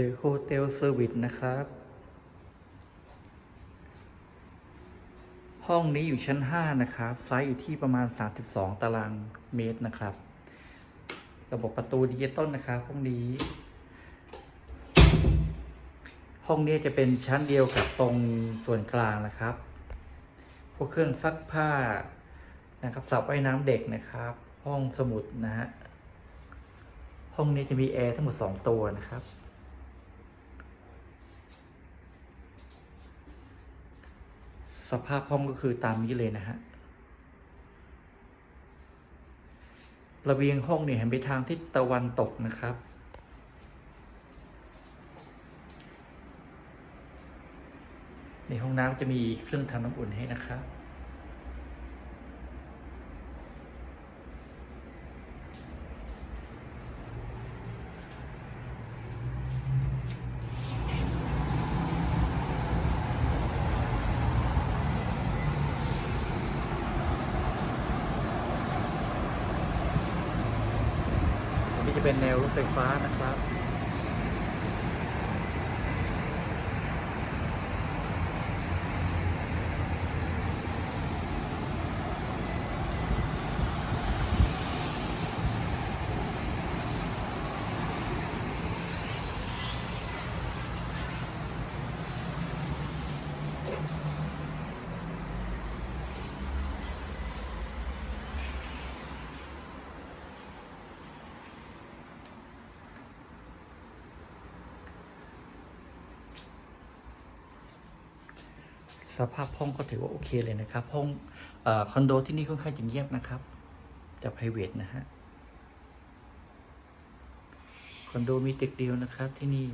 The Hotel Service นะครับ ห้องนี้อยู่ชั้น 5 นะครับ ไซส์อยู่ที่ประมาณ 32 ตารางเมตรนะครับ ระบบประตูดิจิตอลนะครับห้องนี้ ห้องนี้จะเป็นชั้นเดียวกับตรงส่วนกลางนะครับ พวกเครื่องซักผ้านะครับสระว่ายน้ำเด็กนะครับ ห้องสมุดนะฮะห้องนี้จะมีแอร์ทั้งหมด 2 ตัวนะครับ สภาพห้องก็คือตามนี้เลยนะฮะระเบียงห้องเนี่ยหันไปทางทิศตะวันตกนะครับ ในห้องน้ำจะมีเครื่องทำน้ำอุ่นให้นะครับ จะเป็นแนวรถไฟฟ้านะครับ สภาพห้องก็ถือว่าโอเคเลยนะครับ ห้องอคอนโดที่นี่ค่อนข้างจะเงียบนะครับ จะ p r i v a t นะฮะ คอนโดมีตึกเดียวนะครับที่นี่